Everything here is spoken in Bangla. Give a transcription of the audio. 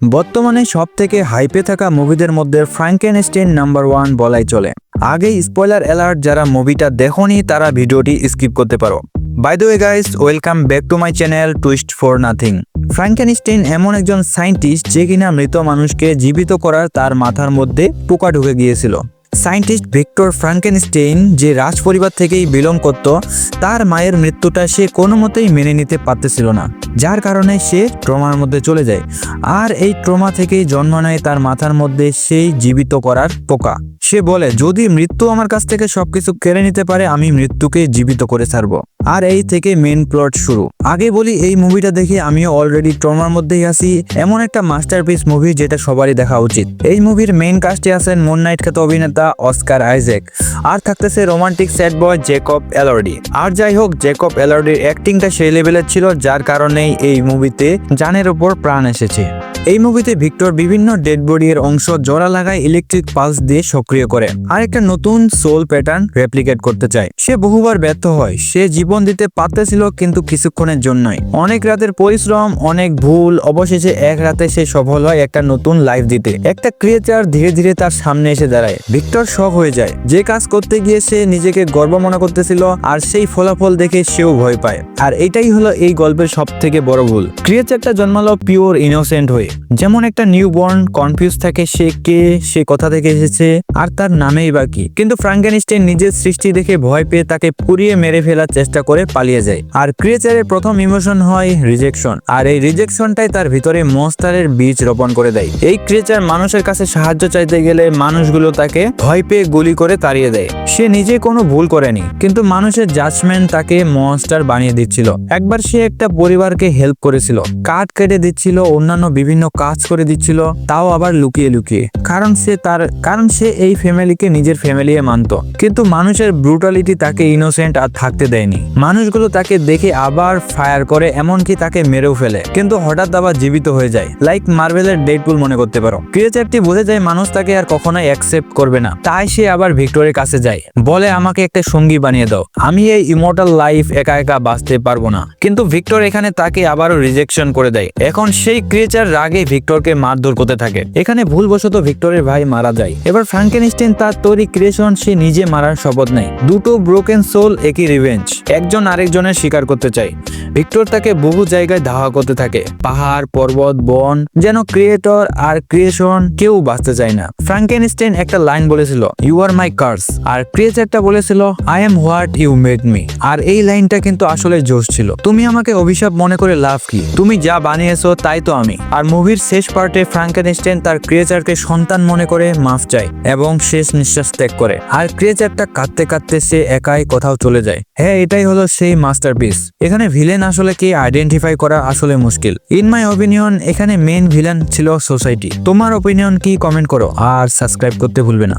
বর্তমানে সব থেকে হাইপে থাকা মুভিদের মধ্যে ফ্র্যাঙ্কেনস্টেন নাম্বার ওয়ান বলাই চলে। আগে স্পয়লার অ্যালার্ট যারা মুভিটা দেখনি, তারা ভিডিওটি স্কিপ করতে পারো। By the way guys welcome back to my channel twist for nothing Frankenstein এমন একজন সায়েন্টিস্ট যে কিনা মৃত মানুষকে জীবিত করার তার মাথার মধ্যে পোকা ঢুকে গিয়েছিল। সায়েন্টিস্ট ভিক্টর ফ্রাঙ্কেনস্টেইন যে রাজ পরিবার থেকেই বিলং করত, তার মায়ের মৃত্যুটা সে কোনো মতেই মেনে নিতে পারতেছিল না, যার কারণে সে ট্রমার মধ্যে চলে যায়। আর এই ট্রমা থেকেই জন্ম নেয় তার মাথার মধ্যে সেই জীবিত করার পোকা। সে বলে, যদি মৃত্যু আমার কাছ থেকে সবকিছু কেড়ে নিতে পারে, আমি মৃত্যুকে জীবিত করে ছাড়বো। আর এই থেকে মেন প্লট শুরু। আগে বলি, এই মুভিটা দেখে আমিও অলরেডি ট্রমার মধ্যেই আছি। এমন একটা মাস্টারপিস মুভি যেটা সবারই দেখা উচিত। এই মুভির মেইন কাস্টে আছেন মুন নাইট খ্যাত অভিনেতা অস্কার আইজেক আর থাকতেছে romantic sad boy Jacob Elordi আর যাই হোক জেকব এলর্ডির অ্যাক্টিংটা সেই লেভেলের ছিল, যার কারণেই এই মুভিতে জানের ওপর প্রাণ এসেছে। এই মুভিতে ভিক্টর বিভিন্ন ডেড বডি এর অংশ জোড়া লাগায় ইলেকট্রিক পালস দিয়ে সক্রিয় করে। আর একটা নতুন সোল প্যাটার্ন রেপ্লিকেট করতে চায়। সে বহুবার ব্যর্থ হয়। সে জীবন দিতে পারতেছিল কিন্তু কিছুক্ষণের জন্যই। অনেক রাতের পরিশ্রম, অনেক ভুল, অবশেষে এক রাতে সে সফল হয় একটা নতুন লাইফ দিতে। একটা ক্রিয়েচার ধীরে ধীরে তার সামনে এসে দাঁড়ায়। ভিক্টর শখ হয়ে যায়। যে কাজ করতে গিয়ে সে নিজেকে গর্ব মনে করতেছিল আর সেই ফলাফল দেখে সেও ভয় পায়। আর এটাই হলো এই গল্পের সব থেকে বড় ভুল। ক্রিয়েচারটা জন্মালো পিওর ইনোসেন্ট হয়ে। যেমন একটা নিউ বর্ন কনফিউজ থাকে সে কে, সে কোথা থেকে এসেছে, আর তার নামেই বা কি। কিন্তু ফ্রাঙ্কেনস্টাইন নিজের সৃষ্টি দেখে ভয় পেয়ে তাকে পুড়িয়ে মেরে ফেলার চেষ্টা করে পালিয়ে যায়। আর ক্রিয়েচারের প্রথম ইমোশন হয় রিজেকশন আর এই রিজেকশনটাই তার ভিতরে মনস্টারের বীজ রোপণ করে দেয়। এই ক্রিয়েচার মানুষের কাছে সাহায্য চাইতে গেলে মানুষগুলো তাকে ভয় পেয়ে গুলি করে তাড়িয়ে দেয়। সে নিজে কোনো ভুল করেনি, কিন্তু মানুষের জাজমেন্ট তাকে মনস্টার বানিয়ে দিচ্ছিল। একবার সে একটা পরিবারকে হেল্প করেছিল। কাঠ কেটে দিচ্ছিল অন্যান্য বিভিন্ন কাজ করে দিচ্ছিল, তাও আবার লুকিয়ে লুকিয়ে। কারণ সে তার, কারণ সে এই ফ্যামিলিকে নিজের ফ্যামিলি মানত। কিন্তু মানুষের ব্রুটালিটি তাকে ইনোসেন্ট আর থাকতে দেয়নি। মানুষগুলো তাকে দেখে আবার ফায়ার করে, এমনকি তাকে মেরেও ফেলে। কিন্তু হঠাৎ আবার জীবিত হয়ে যায়। লাইক মার্বেলের ডেডপুল মনে করতে পারো। ক্রিয়েচারটি বুঝে যায় মানুষ তাকে আর কখনোই অ্যাকসেপ্ট করবে না। তাই সে আবার ভিক্টরের কাছে যায়। বলে, আমাকে একটা সঙ্গী বানিয়ে দাও। আমি এই ইমোর্টাল লাইফ একা একা বাঁচতে পারব না। কিন্তু ভিক্টর এখানে তাকে আবারও রিজেকশন করে দেয়। এখন সেই ক্রিয়েচার রাগে ভিক্টরকে মারধর করতে থাকে। এখানে ভুলবশত ভিক্টরের ভাই মারা যায়। এবার ফ্রাঙ্কেনস্টেন তার তৈরি ক্রিয়েশন সে নিজে মারার শপথ নেয়। দুটো ব্রোকেন সোল একই রিভেঞ্জ একজন আরেকজনের শিকার করতে চায়। ভিক্টর তাকে বহু জায়গায় ধাওয়া করতে থাকে। পাহাড়, পর্বত, বন, যেন ক্রিয়েটর আর ক্রিয়েশন কেউ বাঁচতে চায় না। ফ্রাঙ্কেনস্টেন একটা লাইন বলেছিল ইউ আর মাই কার্স আর ক্রিয়েচারটা বলেছিল I am what you made me আর এই লাইনটা কিন্তু আসলে জোশ ছিল। তুমি আমাকে অভিশাপ মনে করে লাভ কি? তুমি যা বানিয়েছো তাই তো আমি। আর মুভির শেষ পার্টে ফ্রাঙ্কেনস্টেন তার ক্রিয়েচারকে সন্তান মনে করে মাফ চায় এবং শেষ নিঃশ্বাস ত্যাগ করে। আর ক্রিয়েচারটা কাঁদতে কাঁদতে সে একাই কোথাও চলে যায়। হ্যাঁ এটাই হলো সেই মাস্টারপিস। এখানে ভিলেন আসলে কি আইডেন্টিফাই করা আসলে মুশকিল। ইন মাই অপিনিয়ন, এখানে মেন ভিলেন ছিল সোসাইটি। তোমার অপিনিয়ন কি কমেন্ট করো, আর সাবস্ক্রাইব করতে ভুলবে না।